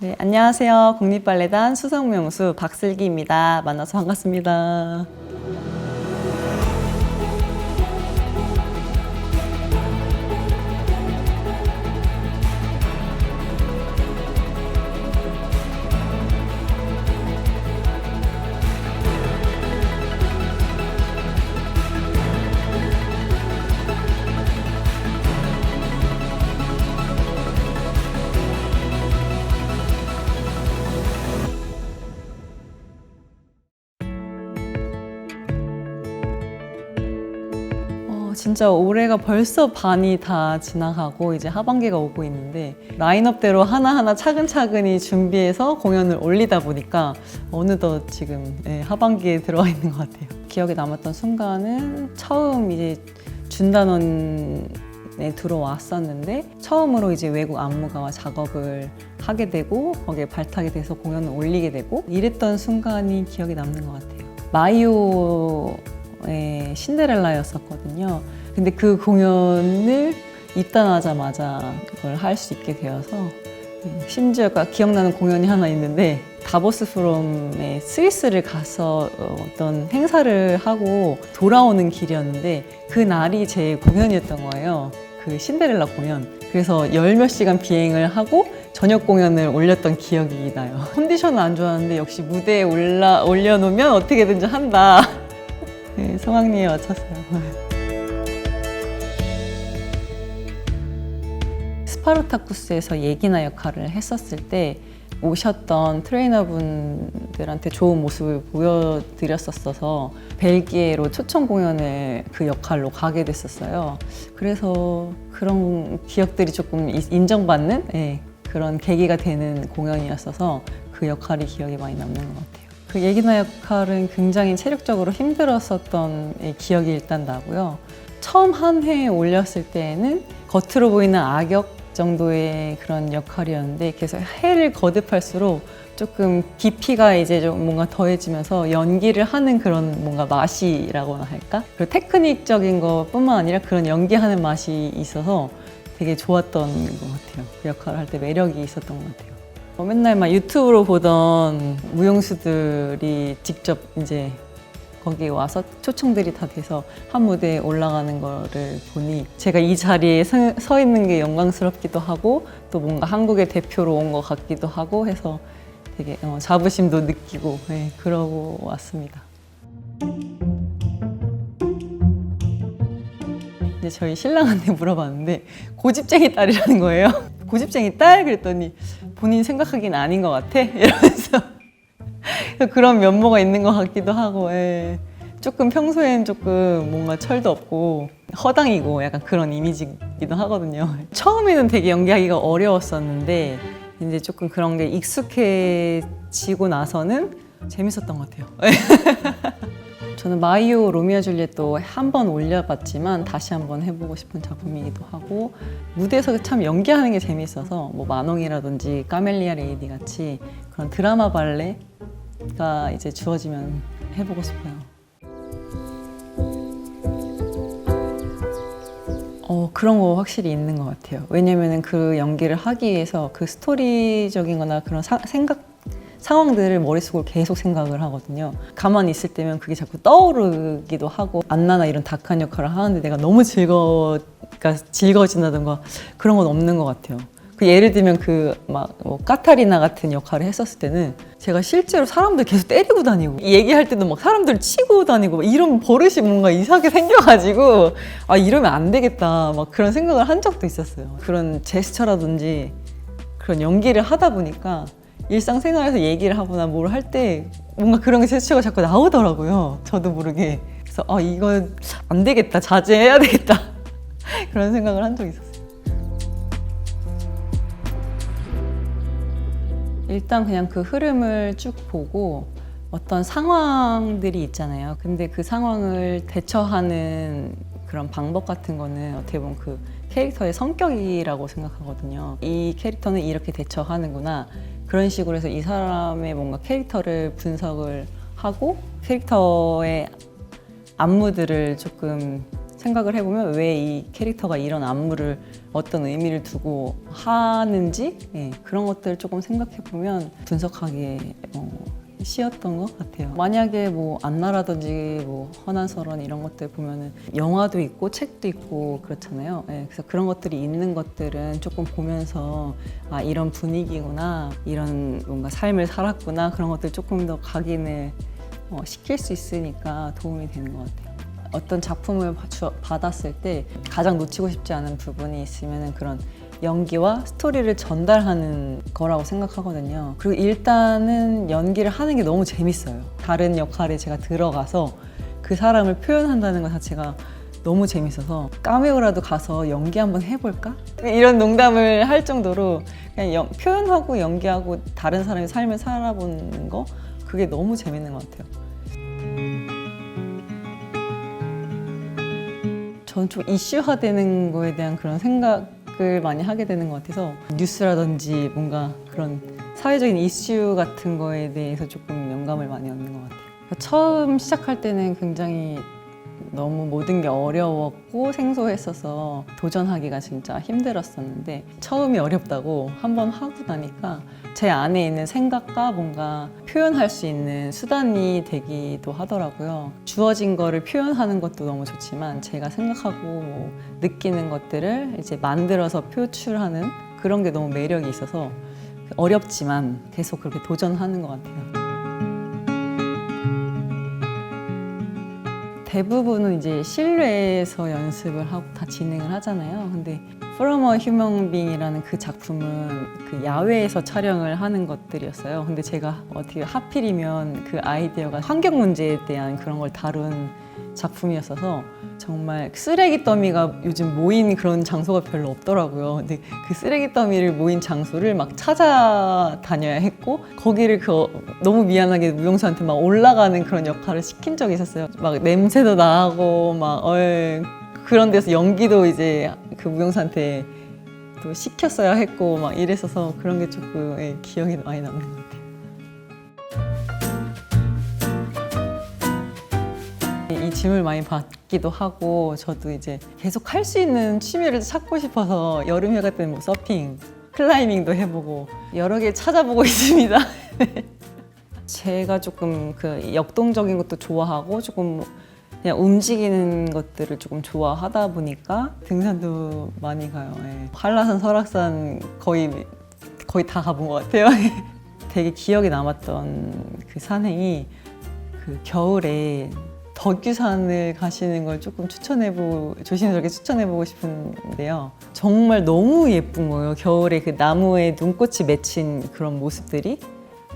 네, 안녕하세요. 국립발레단 수성명수 박슬기입니다. 만나서 반갑습니다. 진짜 올해가 벌써 반이 다 지나가고 이제 하반기가 오고 있는데 라인업대로 하나하나 차근차근히 준비해서 공연을 올리다 보니까 어느덧 지금 예, 하반기에 들어와 있는 것 같아요. 기억에 남았던 순간은 처음 이제 준단원에 들어왔었는데 처음으로 이제 외국 안무가와 작업을 하게 되고 거기에 발탁이 돼서 공연을 올리게 되고 이랬던 순간이 기억에 남는 것 같아요. 마이오 의 신데렐라였었거든요. 근데 그 공연을 입단하자마자 그걸 할 수 있게 되어서 음, 심지어 가- 기억나는 공연이 하나 있는데 다보스 프롬의 스위스를 가서 어, 어떤 행사를 하고 돌아오는 길이었는데 그 날이 제 공연이었던 거예요. 그 신데렐라 공연. 그래서 열 몇 시간 비행을 하고 저녁 공연을 올렸던 기억이 나요. 컨디션은 안 좋았는데 역시 무대에 올라 올려놓으면 어떻게든지 한다. 네, 성황리에 맞췄어요. 스파르타쿠스에서 예기나 역할을 했었을 때 오셨던 트레이너분들한테 좋은 모습을 보여드렸었어서 벨기에로 초청 공연을 그 역할로 가게 됐었어요. 그래서 그런 기억들이 조금 이- 인정받는 예, 그런 계기가 되는 공연이었어서 그 역할이 기억에 많이 남는 것 같아요. 그 예기나 역할은 굉장히 체력적으로 힘들었었던 예, 기억이 일단 나고요. 처음 한 회에 올렸을 때에는 겉으로 보이는 악역 정도의 그런 역할이었는데 그래서 해를 거듭할수록 조금 깊이가 이제 좀 뭔가 더해지면서 연기를 하는 그런 뭔가 맛이라고나 할까? 그리고 테크닉적인 것뿐만 아니라 그런 연기하는 맛이 있어서 되게 좋았던 것 같아요. 그 역할을 할 때 매력이 있었던 것 같아요. 어, 맨날 막 유튜브로 보던 무용수들이 직접 이제 거기 와서 초청들이 다 돼서 한 무대에 올라가는 거를 보니 제가 이 자리에 서, 서 있는 게 영광스럽기도 하고 또 뭔가 한국의 대표로 온 것 같기도 하고 해서 되게 어, 자부심도 느끼고 네, 그러고 왔습니다. 이제 저희 신랑한테 물어봤는데 고집쟁이 딸이라는 거예요. 고집쟁이 딸 그랬더니 본인 생각하기는 아닌 것 같아 이러면서 그런 면모가 있는 것 같기도 하고 예. 조금 평소엔 조금 뭔가 철도 없고 허당이고 약간 그런 이미지이기도 하거든요. 처음에는 되게 연기하기가 어려웠었는데 이제 조금 그런 게 익숙해지고 나서는 재밌었던 것 같아요. 저는 마이오 로미오 줄리엣도 한 번 올려봤지만 다시 한번 해보고 싶은 작품이기도 하고 무대에서 참 연기하는 게 재밌어서 뭐 마농이라든지 까멜리아 레이디 같이 그런 드라마 발레 가 이제 주어지면 해보고 싶어요. 어, 그런 거 확실히 있는 것 같아요. 왜냐면은 그 연기를 하기 위해서 그 스토리적인 거나 그런 사- 생각, 상황들을 머릿속으로 계속 생각을 하거든요. 가만히 있을 때면 그게 자꾸 떠오르기도 하고, 안나나 이런 다크한 역할을 하는데 내가 너무 즐거, 그러니까 즐거워진다던가 그런 건 없는 것 같아요. 그 예를 들면 그 막 뭐 까타리나 같은 역할을 했었을 때는 제가 실제로 사람들 계속 때리고 다니고 얘기할 때도 막 사람들 치고 다니고 막 이런 버릇이 뭔가 이상하게 생겨가지고 아 이러면 안 되겠다 막 그런 생각을 한 적도 있었어요. 그런 제스처라든지 그런 연기를 하다 보니까 일상생활에서 얘기를 하거나 뭘 할 때 뭔가 그런 제스처가 자꾸 나오더라고요. 저도 모르게 그래서 아 이거 안 되겠다 자제해야 되겠다 그런 생각을 한 적이 있었어요. 일단 그냥 그 흐름을 쭉 보고 어떤 상황들이 있잖아요. 근데 그 상황을 대처하는 그런 방법 같은 거는 어떻게 보면 그 캐릭터의 성격이라고 생각하거든요. 이 캐릭터는 이렇게 대처하는구나. 그런 식으로 해서 이 사람의 뭔가 캐릭터를 분석을 하고 캐릭터의 안무들을 조금 생각을 해보면 왜 이 캐릭터가 이런 안무를 어떤 의미를 두고 하는지 예, 그런 것들을 조금 생각해 보면 분석하기에 어, 쉬웠던 것 같아요. 만약에 뭐 안나라든지 뭐 허난설원 이런 것들 보면은 영화도 있고 책도 있고 그렇잖아요. 예, 그래서 그런 것들이 있는 것들은 조금 보면서 아 이런 분위기구나 이런 뭔가 삶을 살았구나 그런 것들 조금 더 각인을 어, 시킬 수 있으니까 도움이 되는 것 같아요. 어떤 작품을 받았을 때 가장 놓치고 싶지 않은 부분이 있으면 그런 연기와 스토리를 전달하는 거라고 생각하거든요. 그리고 일단은 연기를 하는 게 너무 재밌어요. 다른 역할에 제가 들어가서 그 사람을 표현한다는 것 자체가 너무 재밌어서 까메오라도 가서 연기 한번 해볼까? 이런 농담을 할 정도로 그냥 연- 표현하고 연기하고 다른 사람의 삶을 살아보는 거 그게 너무 재밌는 것 같아요. 저는 좀 이슈화되는 거에 대한 그런 생각을 많이 하게 되는 것 같아서 뉴스라든지 뭔가 그런 사회적인 이슈 같은 거에 대해서 조금 영감을 많이 얻는 것 같아요. 처음 시작할 때는 굉장히 너무 모든 게 어려웠고 생소했어서 도전하기가 진짜 힘들었었는데 처음이 어렵다고 한번 하고 나니까 제 안에 있는 생각과 뭔가 표현할 수 있는 수단이 되기도 하더라고요. 주어진 거를 표현하는 것도 너무 좋지만 제가 생각하고 뭐 느끼는 것들을 이제 만들어서 표출하는 그런 게 너무 매력이 있어서 어렵지만 계속 그렇게 도전하는 것 같아요. 대부분은 이제 실내에서 연습을 하고 다 진행을 하잖아요. 근데 From a Human Being이라는 그 작품은 그 야외에서 촬영을 하는 것들이었어요. 근데 제가 어떻게 하필이면 그 아이디어가 환경 문제에 대한 그런 걸 다룬 작품이었어서 정말 쓰레기 더미가 요즘 모인 그런 장소가 별로 없더라고요. 근데 그 쓰레기 더미를 모인 장소를 막 찾아다녀야 했고 거기를 그 너무 미안하게 무용수한테 막 올라가는 그런 역할을 시킨 적이 있었어요. 막 냄새도 나고 막 어, 그런 데서 연기도 이제 그 무용수한테 또 시켰어야 했고 막 이랬어서 그런 게 조금 예, 기억에 많이 남는 것 같아요. 짐을 많이 받기도 하고 저도 이제 계속 할 수 있는 취미를 찾고 싶어서 여름 휴가 때는 뭐 서핑, 클라이밍도 해보고 여러 개 찾아보고 있습니다. 제가 조금 그 역동적인 것도 좋아하고 조금 그냥 움직이는 것들을 조금 좋아하다 보니까 등산도 많이 가요. 예. 한라산, 설악산 거의 거의 다 가본 것 같아요. 되게 기억에 남았던 그 산행이 그 겨울에 덕유산을 가시는 걸 조금 추천해보 조심스럽게 추천해보고 싶은데요. 정말 너무 예쁜 거예요. 겨울에 그 나무에 눈꽃이 맺힌 그런 모습들이.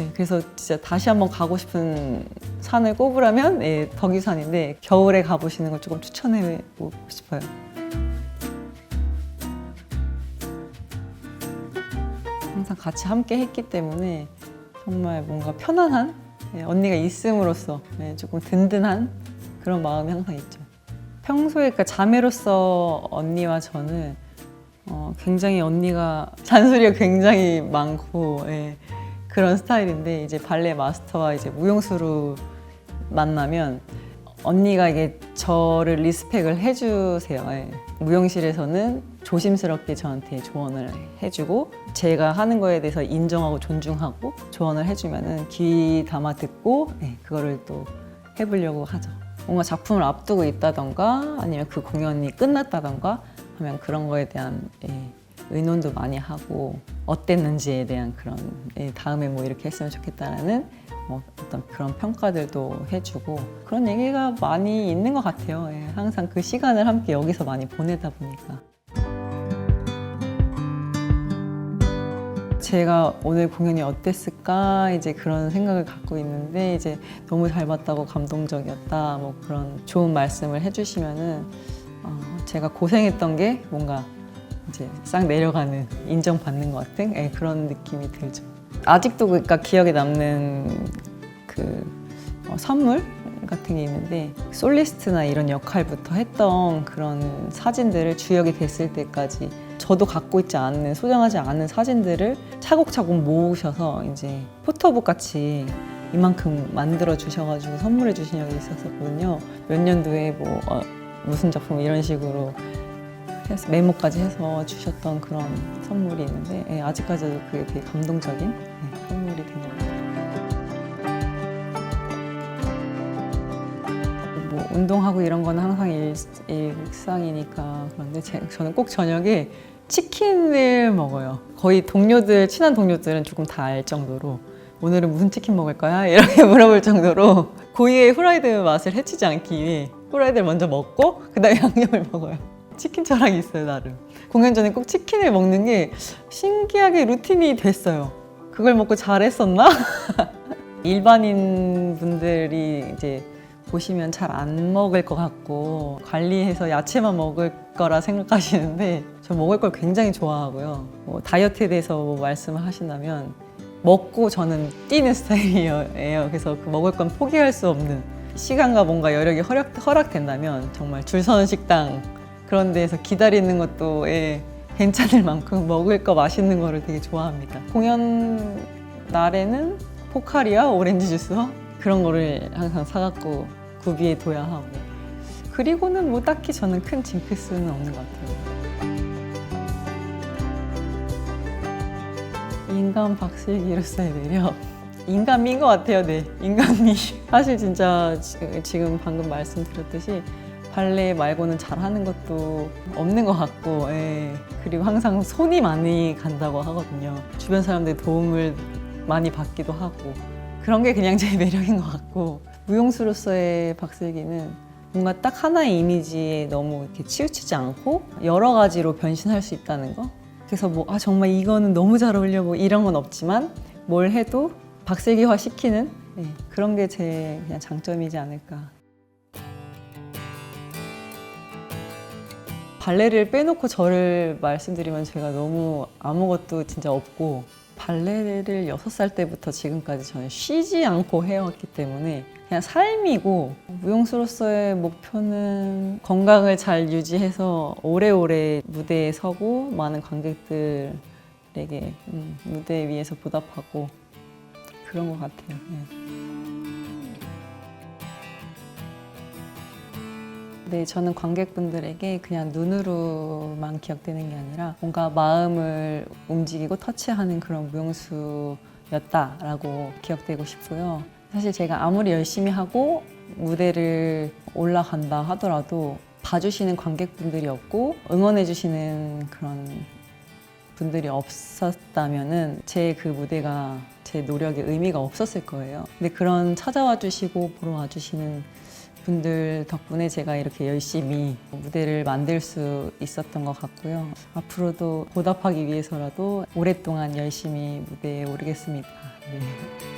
예, 그래서 진짜 다시 한번 가고 싶은 산을 꼽으라면 예, 덕유산인데 겨울에 가보시는 걸 조금 추천해보고 싶어요. 항상 같이 함께 했기 때문에 정말 뭔가 편안한 예, 언니가 있음으로써 예, 조금 든든한 그런 마음이 항상 있죠. 평소에 그러니까 자매로서 언니와 저는 어, 굉장히 언니가 잔소리가 굉장히 많고 예, 그런 스타일인데 이제 발레 마스터와 이제 무용수로 만나면 언니가 이게 저를 리스펙을 해주세요. 예. 무용실에서는 조심스럽게 저한테 조언을 해주고 제가 하는 거에 대해서 인정하고 존중하고 조언을 해주면은 귀 담아 듣고 예, 그거를 또 해보려고 하죠. 뭔가 작품을 앞두고 있다던가 아니면 그 공연이 끝났다던가 하면 그런 거에 대한 예, 의논도 많이 하고 어땠는지에 대한 그런 예, 다음에 뭐 이렇게 했으면 좋겠다라는 뭐 어떤 그런 평가들도 해주고 그런 얘기가 많이 있는 것 같아요. 예, 항상 그 시간을 함께 여기서 많이 보내다 보니까. 제가 오늘 공연이 어땠을까? 이제 그런 생각을 갖고 있는데 이제 너무 잘 봤다고 감동적이었다. 뭐 그런 좋은 말씀을 해주시면은 어, 제가 고생했던 게 뭔가 이제 싹 내려가는 인정받는 것 같은? 예, 그런 느낌이 들죠. 아직도 그러니까 기억에 남는 그 어, 선물 같은 게 있는데 솔리스트나 이런 역할부터 했던 그런 사진들을 주역이 됐을 때까지 저도 갖고 있지 않는 소장하지 않은 사진들을 차곡차곡 모으셔서 이제 포토북 같이 이만큼 만들어 주셔가지고 선물해 주신 적이 있었거든요. 몇 년도에 뭐, 어, 무슨 작품 이런 식으로 해서 메모까지 해서 주셨던 그런 선물이 있는데 예, 아직까지도 그게 되게 감동적인 예, 선물이 된 것 같아요. 뭐 운동하고 이런 건 항상 일, 일상이니까 그런데 제, 저는 꼭 저녁에 치킨을 먹어요. 거의 동료들 친한 동료들은 조금 다 알 정도로 오늘은 무슨 치킨 먹을 거야 이렇게 물어볼 정도로 고유의 후라이드 맛을 해치지 않기 위해 후라이드를 먼저 먹고 그 다음에 양념을 먹어요. 치킨 철학이 있어요 나름. 공연 전에 꼭 치킨을 먹는 게 신기하게 루틴이 됐어요. 그걸 먹고 잘했었나? 일반인 분들이 이제 보시면 잘 안 먹을 것 같고 관리해서 야채만 먹을 거라 생각하시는데 저 먹을 걸 굉장히 좋아하고요. 뭐 다이어트에 대해서 뭐 말씀을 하신다면 먹고 저는 뛰는 스타일이에요. 그래서 그 먹을 건 포기할 수 없는 시간과 뭔가 여력이 허락, 허락된다면 정말 줄 서는 식당 그런 데에서 기다리는 것도 예, 괜찮을 만큼 먹을 거 맛있는 거를 되게 좋아합니다. 공연 날에는 포카리와 오렌지 주스 그런 거를 항상 사갖고 구비해 둬야 하고 그리고는 뭐 딱히 저는 큰 징크스는 없는 것 같아요. 인간 박슬기로서의 매력 인간미인 것 같아요. 네, 인간미. 사실 진짜 지- 지금 방금 말씀드렸듯이 발레 말고는 잘하는 것도 없는 것 같고, 예. 그리고 항상 손이 많이 간다고 하거든요. 주변 사람들 도움을 많이 받기도 하고 그런 게 그냥 제 매력인 것 같고 무용수로서의 박슬기는 뭔가 딱 하나의 이미지에 너무 이렇게 치우치지 않고 여러 가지로 변신할 수 있다는 거. 그래서 뭐 아 정말 이거는 너무 잘 어울려 뭐 이런 건 없지만 뭘 해도 박슬기화 시키는 예, 그런 게 제 그냥 장점이지 않을까. 발레를 빼놓고 저를 말씀드리면 제가 너무 아무것도 진짜 없고 발레를 여섯 살 때부터 지금까지 저는 쉬지 않고 해왔기 때문에 그냥 삶이고 무용수로서의 목표는 건강을 잘 유지해서 오래오래 무대에 서고 많은 관객들에게 음, 무대 위에서 보답하고 그런 것 같아요. 네. 네, 저는 관객분들에게 그냥 눈으로만 기억되는 게 아니라 뭔가 마음을 움직이고 터치하는 그런 무용수였다라고 기억되고 싶고요. 사실 제가 아무리 열심히 하고 무대를 올라간다 하더라도 봐주시는 관객분들이 없고 응원해주시는 그런 분들이 없었다면은 제 그 무대가 제 노력의 의미가 없었을 거예요. 근데 그런 찾아와 주시고 보러 와 주시는 분들 덕분에 제가 이렇게 열심히 무대를 만들 수 있었던 것 같고요. 앞으로도 보답하기 위해서라도 오랫동안 열심히 무대에 오르겠습니다. 네.